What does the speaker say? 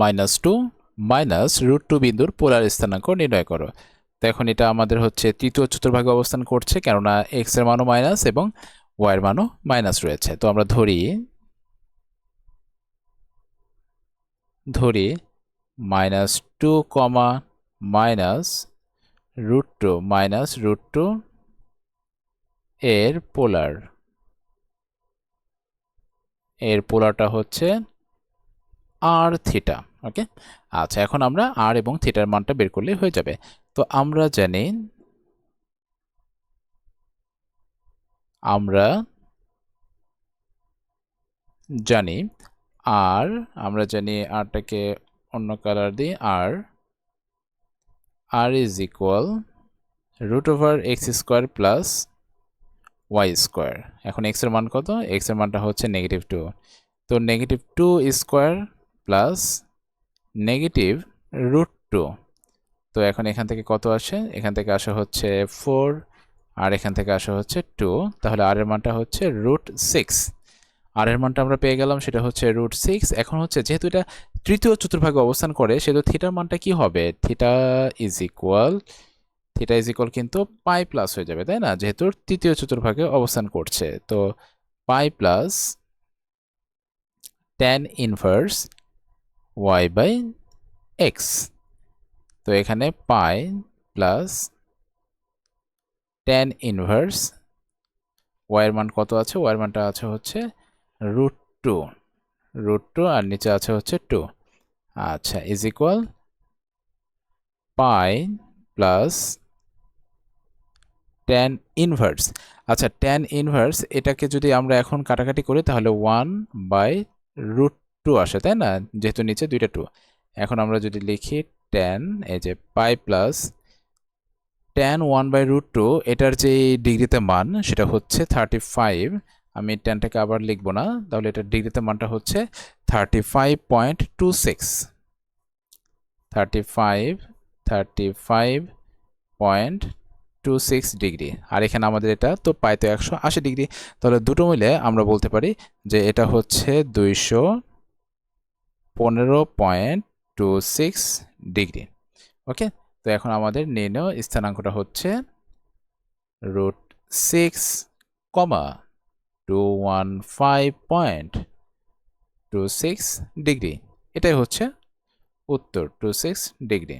Minus two minus root two বিন্দুর polar স্থানাঙ্ক নির্ণয় করো। তো এটা আমাদের হচ্ছে তৃতীয় চতুর্ভাগে অবস্থান করছে, কেননা এক্সের মানও মাইনাস এবং ওয়াই এর মানও মাইনাস রয়েছে। তো আমরা ধরি ধরি minus two comma minus root two minus root two এর পোলার। এর পোলারটা হচ্ছে আর থিটা ওকে আচ্ছা এখন আমরা আর এবং থিটার মানটা বের করলে হয়ে যাবে। তো আমরা জানি আমরা জানি আর আমরা জানি আরটাকে অন্য কালার দিই আর r is equal root over x square plus y square এখন এক্সের মান কত? এক্সের মানটা হচ্ছে নেগেটিভ টু তো negative two square plus negative root two তো এখন এখান থেকে কত আসে? এখান থেকে আসা হচ্ছে ফোর আর এখান থেকে আসা হচ্ছে টু তাহলে আর এর মানটা হচ্ছে রুট সিক্স আর এর মানটা আমরা পেয়ে গেলাম, সেটা হচ্ছে রুট সিক্স এখন হচ্ছে যেহেতু এটা তৃতীয় চতুর্ভাগে অবস্থান করে, সেহেতু থিটার মানটা কি হবে? Theta is equal theta is equal কিন্তু পাই প্লাস হয়ে যাবে, তাই না? যেহেতু তৃতীয় চতুর্ভাগে অবস্থান করছে। তো pi plus tan inverse y by x তো এখানে পাই প্লাস ট্যান ইনভার্স ওয়াইয়ের মান কত আছে? ওয়াইয়ের মানটা আছে হচ্ছে রুট টু রুট টু আর নিচে আছে হচ্ছে টু আচ্ছা is equal pi plus tan inverse আচ্ছা ট্যান ইনভার্স এটাকে যদি আমরা এখন কাটাকাটি করি তাহলে ওয়ান বাই রুট টু আসে, তাই না? যেহেতু নিচে দুইটা টু এখন আমরা যদি লিখি ট্যান এই যে pi plus tan one by root two এটার যে ডিগ্রিতে মান, সেটা হচ্ছে থার্টি ফাইভ আমি ট্যানটাকে আবার লিখব না, তাহলে এটার ডিগ্রিতে মানটা হচ্ছে thirty five point two six thirty five thirty five point two six degree আর এখানে আমাদের এটা তো পাই তো একশো আশি ডিগ্রি তাহলে দুটো মিলে আমরা বলতে পারি যে এটা হচ্ছে দুইশো পনেরো point two six degree. Okay? তো এখন আমাদের নির্ণয় স্থানাঙ্কটা হচ্ছে root six comma two one five point two six degree. এটাই হচ্ছে উত্তর টু সিক্স ডিগ্রি।